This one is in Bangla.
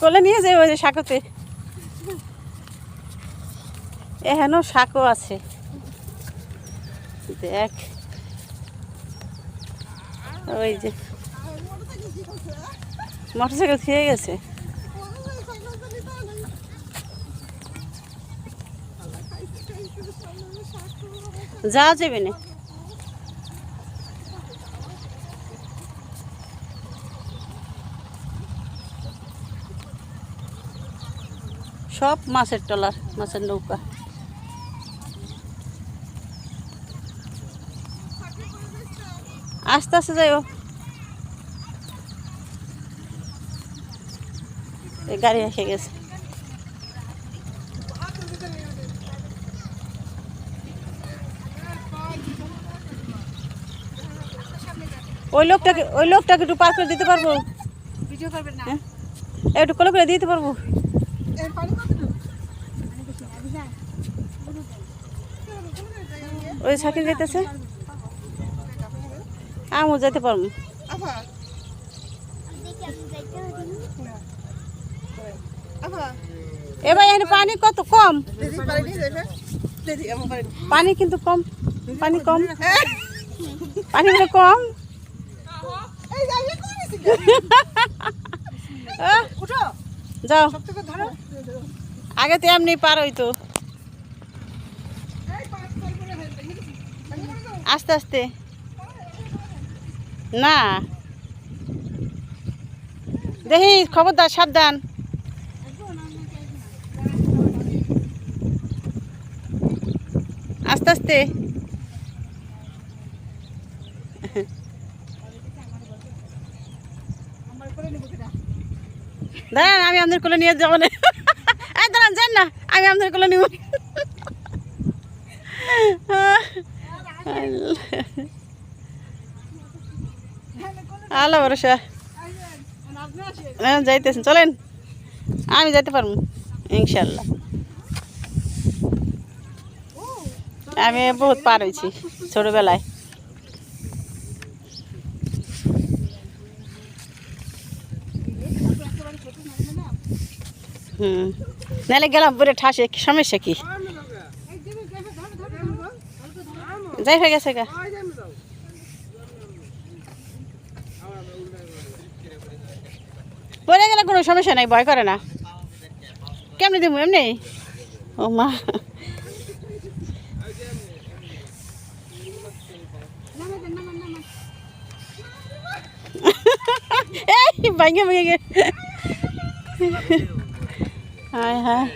কোলে নিয়ে যাই ওই যে শাকতে। এখানেও শাকও আছে। দেখ। ওই যে। মোটরসাইকেল খেয়ে গেছে। যাওয়া যাবে না। সব মাছের টলার মাছের নৌকা। আস্তে আস্তে যাইও। এই গাড়ি এসে গেছে। ওই লোকটাকে ওই লোকটাকে একটু পার করে দিতে পারব? ভিডিও করবেন না। হ্যাঁ? একটু কোলে করে দিতে পারব? ওই সাইকেল যেতেছে আমিও যেতে পারব। এবার এখানে পানি কত কম? পানি কিন্তু কম। পানি কম। পানি মানে কম। উঠো। যাও। আগে তো এমনি পার হইতো। আস্তে আস্তে। না। দেখি খবরদার সাবধান। আস্তে আস্তে। আমার করে নেব দাঁড়ান, আমি আপনার কোলে নিয়ে যাব না। দাঁড়ান, যান না, আমি আপনার কোলে নিব। আসেন হ্যাঁ যাইতেছেন, চলেন। আমি যাইতে পারব ইনশাল্লাহ আমি বহুত পার হয়েছি ছোটবেলায়। হুম নাহলে গেলাম, পরে ঠাসে সমস্যা কি? যাই হয়ে গেছে গা। পরে গেলে কোনো সমস্যা নাই, ভয় করে না। কেমনি দিব এমনি? ও মা। এই, ভাঙে ভাঙে গে হায় হায়